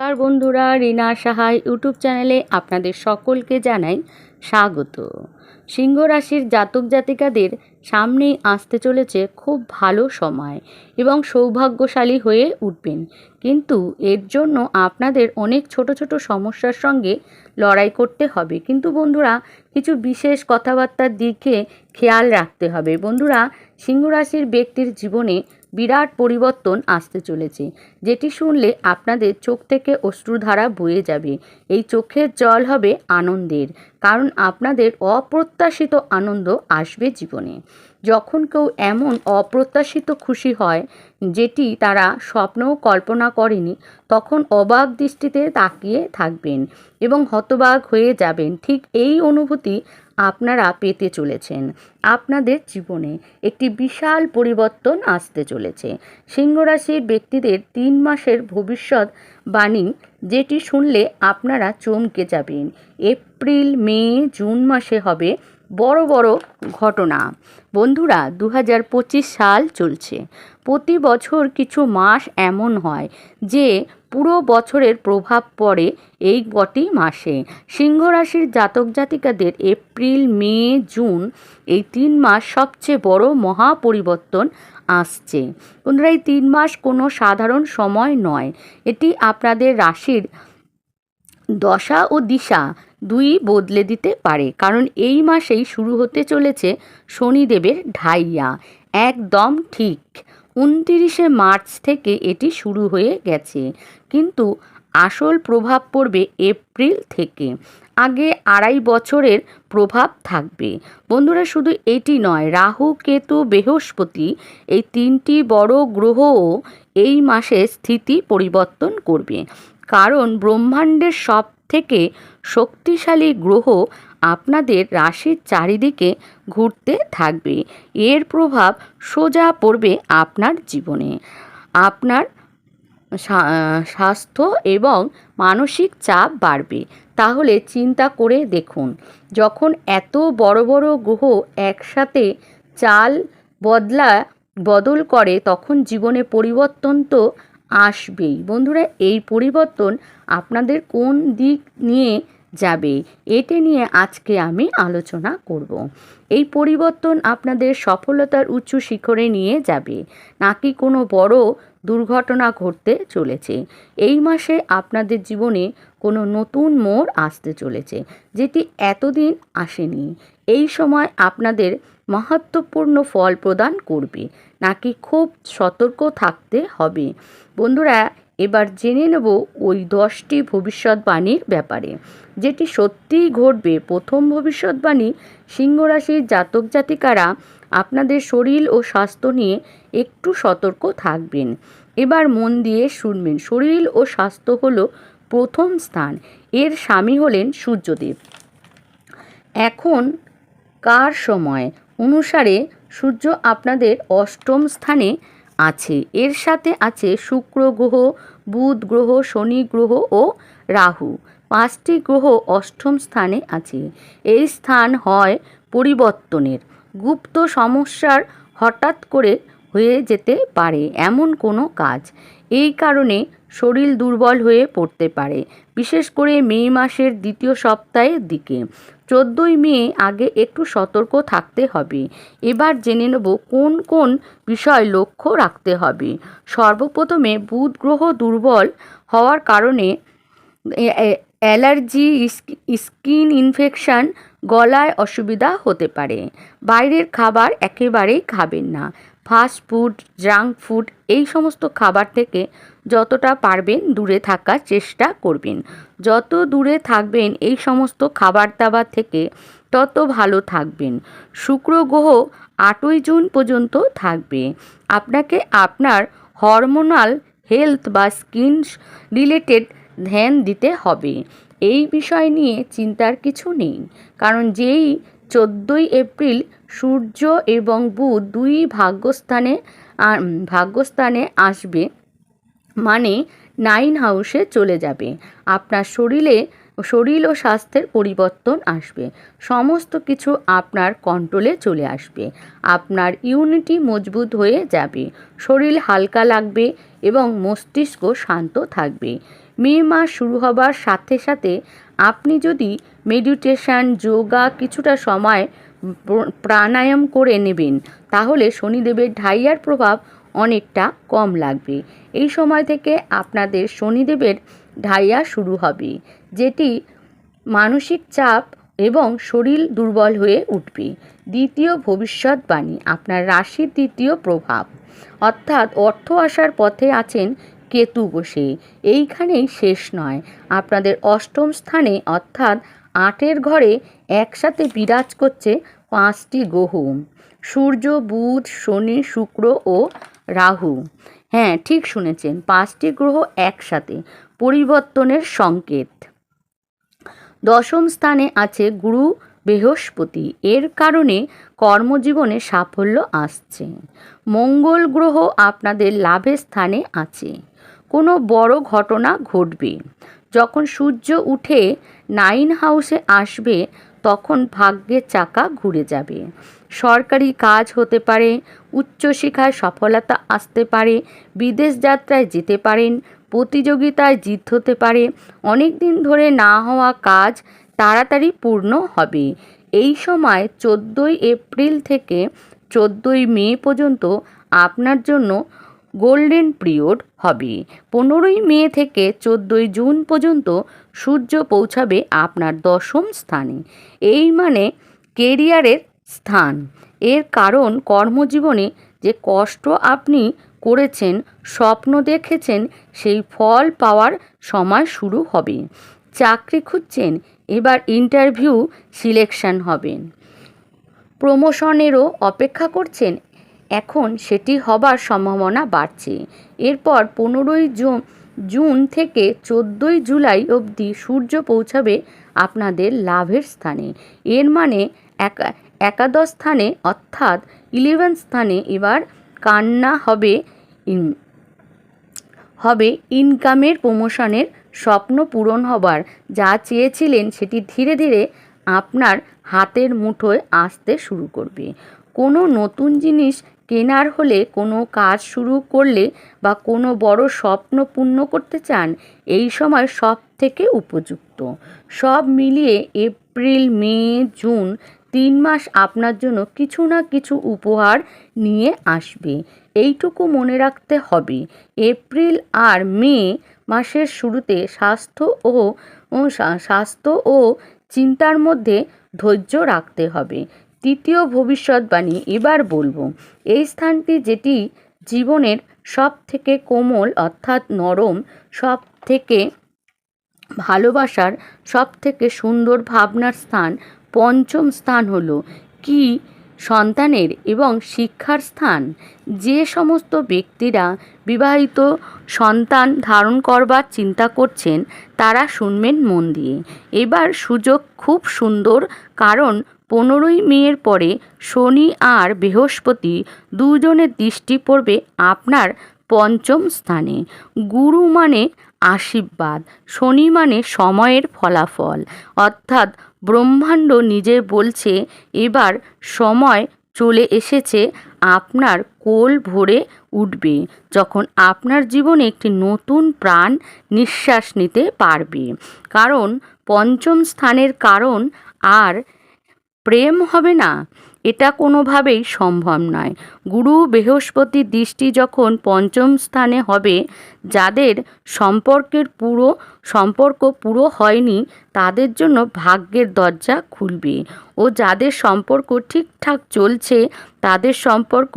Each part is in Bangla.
নমস্কার বন্ধুরা, রিনা সাহাই ইউটিউব চ্যানেলে আপনাদের সকলকে জানাই স্বাগত। সিংহ রাশির জাতক জাতিকাদের সামনেই আসতে চলেছে খুব ভালো সময় এবং সৌভাগ্যশালী হয়ে উঠবেন। কিন্তু এর জন্য আপনাদের অনেক ছোট ছোট সমস্যার সঙ্গে লড়াই করতে হবে। কিন্তু বন্ধুরা, কিছু বিশেষ কথাবার্তার দিকে খেয়াল রাখতে হবে। বন্ধুরা, সিংহ রাশির ব্যক্তির জীবনে বিরাট পরিবর্তন আসতে চলেছে। যেটি শুনলে আপনাদের চোখ থেকে অশ্রুধারা বয়ে যাবে। এই চোখের জল হবে আনন্দের, কারণ আপনাদের অপ্রত্যাশিত আনন্দ আসবে জীবনে। যখন কেউ এমন অপ্রত্যাশিত খুশি হয়, যেটি তারা স্বপ্নেও কল্পনা করেনি, তখন অবাক দৃষ্টিতে তাকিয়ে থাকবেন এবং হতবাক হয়ে যাবেন। ঠিক এই অনুভূতি আপনারা পেতে চলেছেন। আপনাদের জীবনে একটি বিশাল পরিবর্তন আসতে চলেছে। সিংহরাশির ব্যক্তিদের তিন মাসের ভবিষ্যৎ বাণী, যেটি শুনলে আপনারা চমকে যাবেন। এপ্রিল, মে, জুন মাসে হবে বড় বড় ঘটনা। বন্ধুরা দু হাজার পঁচিশ সাল চলছে। প্রতি বছর কিছু মাস এমন হয় যে পুরো বছরের প্রভাব পড়ে এই কটি মাসে। সিংহ রাশির জাতক জাতিকাদের এপ্রিল, মে, জুন এই তিন মাস সবচেয়ে বড় মহা পরিবর্তন আসছে। বন্ধুরা, এই তিন মাস কোনো সাধারণ সময় নয়। এটি আপনাদের রাশির দশা ও দিশা দুই বদলে দিতে পারে। কারণ এই মাসেই শুরু হতে চলেছে শনিদেবের ঢাইয়া। একদম ঠিক। উনতিরিশে মার্চ থেকে এটি শুরু হয়ে গেছে। কিন্তু আসল প্রভাব পড়বে এপ্রিল থেকে। আগে আড়াই বছরের প্রভাব থাকবে। বন্ধুরা, শুধু এটি নয়, রাহু, কেতু, বৃহস্পতি এই তিনটি বড় গ্রহও এই মাসে স্থিতি পরিবর্তন করবে। কারণ ব্রহ্মাণ্ডের সব থেকে শক্তিশালী গ্রহ আপনাদের রাশির চারিদিকে ঘুরতে থাকবে। এর প্রভাব সোজা পড়বে আপনার জীবনে। আপনার স্বাস্থ্য এবং মানসিক চাপ বাড়বে। তাহলে চিন্তা করে দেখুন, যখন এত বড় বড় গ্রহ একসাথে চাল বদলা, বদল করে, তখন জীবনে পরিবর্তন তো আসবেই। বন্ধুরা, এই পরিবর্তন আপনাদের কোন দিক নিয়ে যাবে, এটি নিয়ে আজকে আমি আলোচনা করব। এই পরিবর্তন আপনাদের সফলতার উচ্চ শিখরে নিয়ে যাবে, নাকি কোনো বড় দুর্ঘটনা ঘটতে চলেছে। এই মাসে আপনাদের জীবনে কোনো নতুন মোড় আসতে চলেছে, যেটি এতদিন আসেনি। এই সময় আপনাদের মহত্বপূর্ণ ফল প্রদান করবে। নাকি খুব সতর্ক থাকতে হবে? বন্ধুরা, এবার জেনে নেব ওই দশটি ভবিষ্যৎবাণীর ব্যাপারে। যেটি সত্যিই ঘটবে। প্রথম ভবিষ্যৎবাণী, সিংহরাশির জাতক জাতিকারা আপনাদের শরীর ও স্বাস্থ্য নিয়ে একটু সতর্ক থাকবেন। এবার মন দিয়ে শুনবেন। শরীর ও স্বাস্থ্য হলো প্রথম স্থান। এর স্বামী হলেন সূর্যদেব। এখন কার সময়? অনুসারে সূর্য আপনাদের অষ্টম স্থানে আছে। এর সাথে আছে শুক্র গ্রহ, বুধ গ্রহ, শনি গ্রহ ও রাহু। পাঁচটি গ্রহ অষ্টম স্থানে আছে। এই স্থান হয় পরিবর্তনের। গুপ্ত সমস্যার হঠাৎ করে হয়ে যেতে পারে এমন কোনো কাজ। এই কারণে শরীর দুর্বল হয়ে পড়তে পারে। বিশেষ করে মে মাসের দ্বিতীয় সপ্তাহের দিকে। চোদ্দোই মে আগে একটু সতর্ক থাকতে হবে। এবার জেনে নেব কোন কোন বিষয় লক্ষ্য রাখতে হবে। সর্বপ্রথমে বুধ গ্রহ দুর্বল হওয়ার কারণে অ্যালার্জি স্কিন ইনফেকশান, গলায় অসুবিধা হতে পারে। বাইরের খাবার একেবারেই খাবেন না। ফাস্ট ফুড, জাঙ্ক ফুড এই সমস্ত খাবার থেকে যতটা পারবেন দূরে থাকার চেষ্টা করবেন। যত দূরে থাকবেন এই সমস্ত খাবার দাবার থেকে তত ভালো থাকবেন। শুক্র গ্রহ আটই জুন পর্যন্ত থাকবে। আপনাকে আপনার হরমোনাল হেলথ বা স্কিন রিলেটেড ধ্যান দিতে হবে। এই বিষয় নিয়ে চিন্তার কিছু নেই। কারণ যেই চোদ্দোই এপ্রিল সূর্য এবং বুধ দুই ভাগ্যস্থানে ভাগ্যস্থানে আসবে। মানে নাইন হাউসে চলে যাবে। আপনার শরীরে, শরীর ও স্বাস্থ্যের পরিবর্তন আসবে। সমস্ত কিছু আপনার কন্ট্রোলে চলে আসবে। আপনার ইউনিটি মজবুত হয়ে যাবে। শরীর হালকা লাগবে এবং মস্তিষ্ক শান্ত থাকবে। মে মাস শুরু হবার সাথে সাথে আপনি যদি মেডিটেশন যোগা কিছুটা সময় প্রাণায়াম করে নেবেন, তাহলে শনিদেবের ঢাইয়ার প্রভাব অনেকটা কম লাগবে। এই সময় থেকে আপনাদের শনিদেবের ঢাইয়া শুরু হবে, যেটি মানসিক চাপ এবং শরীর দুর্বল হয়ে উঠবে। দ্বিতীয় ভবিষ্যৎবাণী, আপনার রাশির দ্বিতীয় প্রভাব। অর্থাৎ অর্থ আসার পথে আছেন কেতু বসে। এইখানেই শেষ নয়। আপনাদের অষ্টম স্থানে, অর্থাৎ আটের ঘরে একসাথে বিরাজ করছে পাঁচটি গ্রহ সূর্য, বুধ, শনি, শুক্র ও রাহু। হ্যাঁ ঠিক শুনেছেন, পাঁচটি গ্রহ একসাথে, পরিবর্তনের সংকেত। দশম স্থানে আছে গুরু বৃহস্পতি, এর কারণে কর্মজীবনে সাফল্য আসছে। মঙ্গল গ্রহ আপনাদের লাভের স্থানে আছে। কোনো বড় ঘটনা ঘটবে। যখন সূর্য উঠে নাইন হাউসে আসবে, তখন ভাগ্যের চাকা ঘুরে যাবে। সরকারি কাজ হতে পারে উচ্চশিক্ষায় সফলতা আসতে পারে, বিদেশ যাত্রায় যেতে পারেন, প্রতিযোগিতায় জিত হতে পারে, অনেক দিন ধরে না হওয়া কাজ তাড়াতাড়ি পূর্ণ হবে। এই সময় চোদ্দোই এপ্রিল থেকে চোদ্দোই মে পর্যন্ত আপনার জন্য গোল্ডেন পিরিয়ড হবে। পনেরোই মে থেকে চোদ্দোই জুন পর্যন্ত সূর্য পৌঁছাবে আপনার দশম স্থানে। এই মানে কেরিয়ারের স্থান। এর কারণ কর্মজীবনে যে কষ্ট আপনি করেছেন, স্বপ্ন দেখেছেন, সেই ফল পাওয়ার সময় শুরু হবে। চাকরি খুঁজছেন, এবার ইন্টারভিউ সিলেকশন হবেন। প্রমোশনেরও অপেক্ষা করছেন এখন সেটি হবার সম্ভাবনা বাড়ছে। এরপর পনেরোই জুন জুন থেকে চোদ্দোই জুলাই অবধি সূর্য পৌঁছাবে আপনাদের লাভের স্থানে। এর মানে একা, একাদশ স্থানে অর্থাৎ ইলেভেন স্থানে এবার কান্না হবে ইন- হবে ইনকামের প্রমোশনের স্বপ্ন পূরণ হবার। যা চেয়েছিলেন সেটি ধীরে ধীরে আপনার হাতের মুঠোয় আসতে শুরু করবে। কোনো নতুন জিনিস কেনার হলে কোনো কাজ শুরু করলে বা কোনো বড় স্বপ্ন পূর্ণ করতে চান, এই সময় সব থেকে উপযুক্ত। সব মিলিয়ে এপ্রিল, মে, জুন তিন মাস আপনার জন্য কিছু না কিছু উপহার নিয়ে আসবে। এইটুকু মনে রাখতে হবে। এপ্রিল আর মে মাসের শুরুতে স্বাস্থ্য ও স্বাস্থ্য ও চিন্তার মধ্যে ধৈর্য রাখতে হবে। তৃতীয় ভবিষ্যৎবাণী এবার বলব। এই স্থানটি যেটি জীবনের সব থেকে কোমল অর্থাৎ নরম সব থেকে ভালোবাসার সব থেকে সুন্দর ভাবনার স্থান, পঞ্চম স্থান হলো কি সন্তানের এবং শিক্ষার স্থান। যে সমস্ত ব্যক্তিরা বিবাহিত সন্তান ধারণ করবার চিন্তা করছেন, তারা শুনবেন মন দিয়ে। এবার সুযোগ খুব সুন্দর, কারণ পনেরোই মেয়ের পরে শনি আর বৃহস্পতি দুজনের দৃষ্টি পড়বে আপনার পঞ্চম স্থানে। গুরু মানে আশীর্বাদ, শনি মানে সময়ের ফলাফল। অর্থাৎ ব্রহ্মাণ্ড নিজে বলছে, এবার সময় চলে এসেছে, আপনার কোল ভরে উঠবে। যখন আপনার জীবনে একটি নতুন প্রাণ নিঃশ্বাস নিতে পারবে। কারণ পঞ্চম স্থানের কারণ আর প্রেম হবে না, এটা কোনোভাবেই সম্ভব নয়। গুরু বৃহস্পতির দৃষ্টি যখন পঞ্চম স্থানে হবে, যাদের সম্পর্কের পুরো, সম্পর্ক পুরো হয়নি, তাদের জন্য ভাগ্যের দরজা খুলবে। ও যাদের সম্পর্ক ঠিকঠাক চলছে, তাদের সম্পর্ক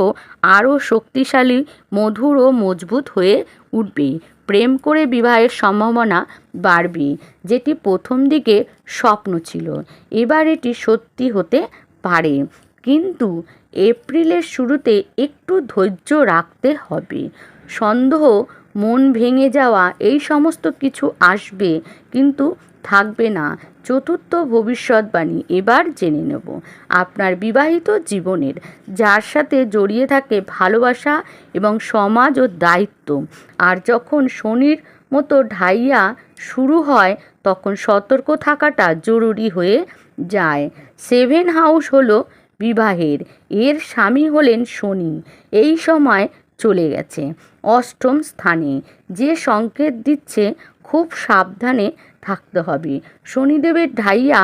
আরও শক্তিশালী, মধুর ও মজবুত হয়ে উঠবে। প্রেম করে বিবাহের সম্ভাবনা বাড়বে যেটি প্রথম দিকে স্বপ্ন ছিল। এবার এটি সত্যি হতে পারে। কিন্তু এপ্রিলের শুরুতে একটু ধৈর্য রাখতে হবে। সন্দেহ, মন ভেঙে যাওয়া, এই সমস্ত কিছু আসবে। কিন্তু থাকবে না। চতুর্থ ভবিষ্যৎবাণী এবার জেনে নেব। আপনার বিবাহিত জীবনের, যার সাথে জড়িয়ে থাকে ভালোবাসা এবং সমাজ ও দায়িত্ব। আর যখন শনির মতো ঢাইয়া শুরু হয়, তখন সতর্ক থাকাটা জরুরি হয়ে যায়। সেভেন হাউস হলো বিবাহের। এর স্বামী হলেন শনি। এই সময় চলে গেছে। অষ্টম স্থানে। যে সংকেত দিচ্ছে খুব সাবধানে থাকতে হবে। শনিদেবের ঢাইয়া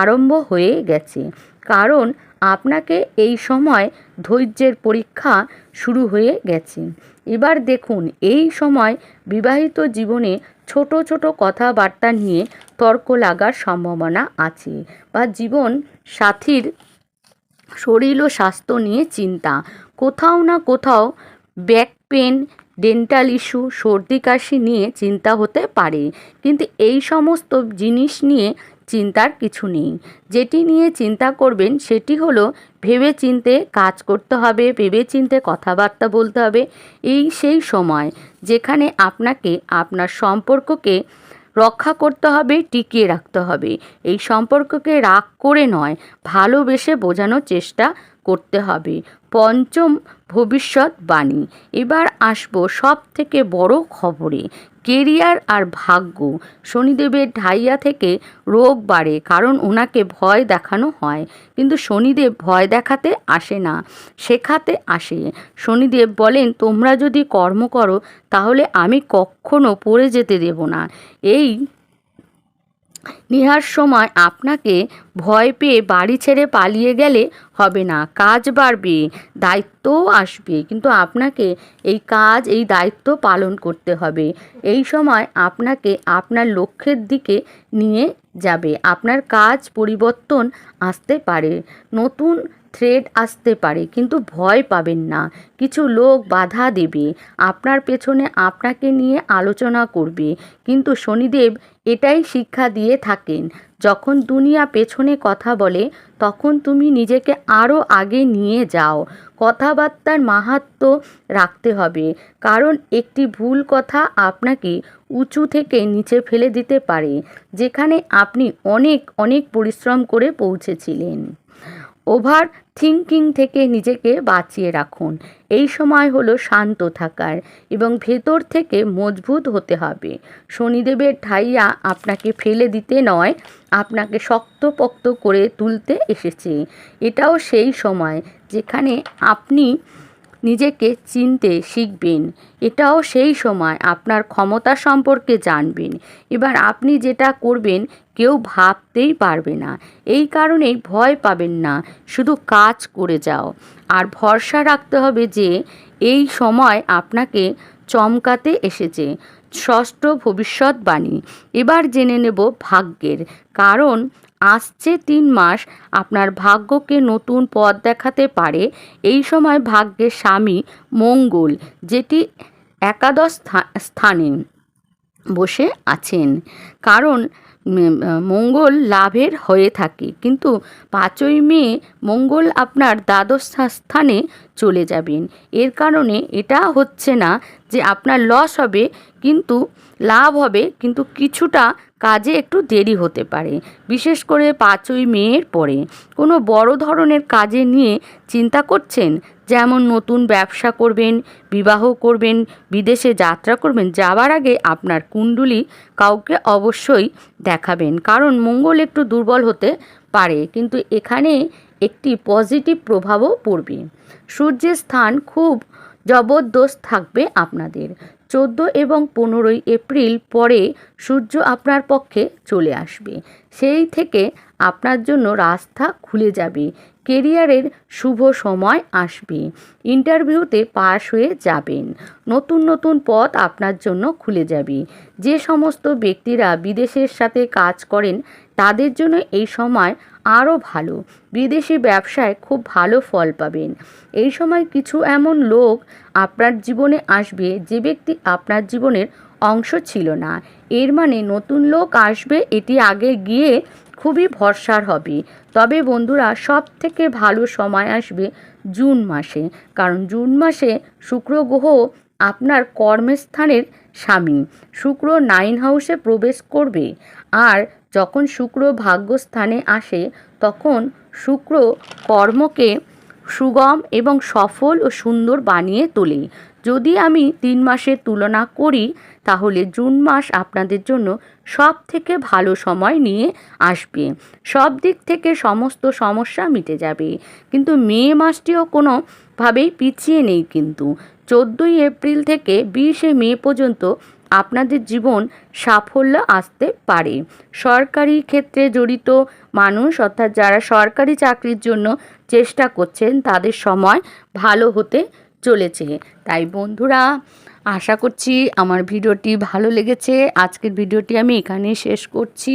আরম্ভ হয়ে গেছে। কারণ আপনাকে এই সময় ধৈর্যের পরীক্ষা শুরু হয়ে গেছে। এবার দেখুন, এই সময় বিবাহিত জীবনে ছোট ছোট কথাবার্তা নিয়ে তর্ক লাগার সম্ভাবনা আছে বা জীবন সাথীর শরীর ও স্বাস্থ্য নিয়ে চিন্তা। কোথাও না কোথাও ব্যাক পেন ডেন্টাল ইস্যু সর্দি কাশি নিয়ে চিন্তা হতে পারে। কিন্তু এই সমস্ত জিনিস নিয়ে চিন্তার কিছু নেই। যেটি নিয়ে চিন্তা করবেন সেটি হলো ভেবে চিনতে কাজ করতে হবে ভেবে চিনতে কথাবার্তা বলতে হবে। এই সেই সময় যেখানে আপনাকে আপনার সম্পর্ককে রক্ষা করতে হবে, টিকিয়ে রাখতে হবে। এই সম্পর্ককে রাগ করে নয়, ভালোবেসে বোঝানোর চেষ্টা করতে হবে। পঞ্চম ভবিষ্যৎবাণী এবার আসব সব থেকে বড় খবরে, কেরিয়ার আর ভাগ্য। শনিদেবের ঢাইয়া থেকে রোগ বাড়ে, কারণ ওনাকে ভয় দেখানো হয়। কিন্তু শনিদেব ভয় দেখাতে আসে না, শেখাতে আসে। শনিদেব বলেন, তোমরা যদি কর্ম করো, তাহলে আমি কখনো পড়ে যেতে দেব না। এই নেহার সময় আপনাকে ভয় পেয়ে বাড়ি ছেড়ে পালিয়ে গেলে হবে না। কাজ বাড়বে, দায়িত্বও আসবে, কিন্তু আপনাকে এই কাজ, এই দায়িত্ব পালন করতে হবে। এই সময় আপনাকে আপনার লক্ষ্যের দিকে নিয়ে যাবে। আপনার কাজ পরিবর্তন আসতে পারে। নতুন থ্রেড আসতে পারে, কিন্তু ভয় পাবেন না। কিছু লোক বাধা দেবে, আপনার পেছনে আপনাকে নিয়ে আলোচনা করবে। কিন্তু শনিদেব এটাই শিক্ষা দিয়ে থাকেন, যখন দুনিয়া পেছনে কথা বলে, তখন তুমি নিজেকে আরও আগে নিয়ে যাও। কথাবার্তার মাহাত্ম রাখতে হবে, কারণ একটি ভুল কথা আপনাকে উঁচু থেকে নিচে ফেলে দিতে পারে, যেখানে আপনি অনেক অনেক পরিশ্রম করে পৌঁছেছিলেন। ওভার থিঙ্কিং থেকে নিজেকে বাঁচিয়ে রাখুন। এই সময় হলো শান্ত থাকার এবং ভেতর থেকে মজবুত হতে হবে। শনিদেবের ঠাইয়া আপনাকে ফেলে দিতে নয়, আপনাকে শক্তপোক্ত করে তুলতে এসেছে। এটাও সেই সময় যেখানে আপনি নিজেকে চিনতে শিখবেন। এটাও সেই সময় আপনার ক্ষমতা সম্পর্কে জানবেন। এবার আপনি যেটা করবেন, কেউ ভাবতেই পারবে না। এই কারণেই ভয় পাবেন না, শুধু কাজ করে যাও। আর ভরসা রাখতে হবে যে, এই সময় আপনাকে চমকাতে এসেছে। ষষ্ঠ ভবিষ্যৎবাণী। এবার জেনে নেব ভাগ্যের। কারণ আসছে তিন মাস, আপনার ভাগ্যকে নতুন পথ দেখাতে পারে। এই সময় ভাগ্যের স্বামী মঙ্গল, যেটি একাদশ স্থানে বসে আছেন। কারণ মঙ্গল লাভের হয়ে থাকে। কিন্তু পাঁচই মে মঙ্গল আপনার দ্বাদশ স্থানে চলে যাবেন। এর কারণে এটা হচ্ছে না যে আপনার লস হবে, কিন্তু লাভ হবে, কিন্তু কিছুটা কাজে একটু দেরি হতে পারে। বিশেষ করে পাঁচই মেয়ের পরে। কোনো বড় ধরনের কাজে নিয়ে চিন্তা করছেন? যেমন নতুন ব্যবসা করবেন, বিবাহ করবেন, বিদেশে যাত্রা করবেন, যাওয়ার আগে আপনার কুণ্ডুলি কাউকে অবশ্যই দেখাবেন। কারণ মঙ্গল একটু দুর্বল হতে পারে, কিন্তু এখানে একটি পজিটিভ প্রভাবও পড়বে। সূর্যের স্থান খুব জবরদস্ত থাকবে আপনাদের। চোদ্দ এবং পনেরোই এপ্রিল পরে সূর্য আপনার পক্ষে চলে আসবে। সেই থেকে আপনার জন্য রাস্তা খুলে যাবে। কেরিয়ারের শুভ সময় আসবে। ইন্টারভিউতে পাশ হয়ে যাবেন। নতুন নতুন পথ আপনার জন্য খুলে যাবে। যে সমস্ত ব্যক্তিরা বিদেশের সাথে কাজ করেন, তাদের জন্য এই সময় আরও ভালো। বিদেশি ব্যবসায় খুব ভালো ফল পাবেন। এই সময় কিছু এমন লোক আপনার জীবনে আসবে যে ব্যক্তি আপনার জীবনের অংশ ছিল না। এর মানে নতুন লোক আসবে, এটি আগে গিয়ে খুবই ভরসার হবে। তবে বন্ধুরা সব থেকে ভালো সময় আসবে জুন মাসে। কারণ জুন মাসে শুক্র গ্রহ আপনার কর্মস্থানের স্বামী। শুক্র নাইন হাউসে প্রবেশ করবে। আর যখন শুক্র ভাগ্যস্থানে আসে, তখন শুক্র কর্মকে সুগম এবং সফল ও সুন্দর বানিয়ে তোলে। যদি আমি তিন মাসের তুলনা করি, তাহলে জুন মাস আপনাদের জন্য সব থেকে ভালো সময় নিয়ে আসবে। সব দিক থেকে সমস্ত সমস্যা মিটে যাবে। কিন্তু মে মাসটিও কোনোভাবেই পিছিয়ে নেই কিন্তু। চোদ্দোই এপ্রিল থেকে বিশে মে পর্যন্ত আপনাদের জীবন সাফল্য আসতে পারে। সরকারি ক্ষেত্রে জড়িত মানুষ, অর্থাৎ যারা সরকারি চাকরির জন্য চেষ্টা করছেন, তাদের সময় ভালো হতে চলেছে। তাই বন্ধুরা আশা করছি আমার ভিডিওটি ভালো লেগেছে। আজকের ভিডিওটি আমি এখানেই শেষ করছি।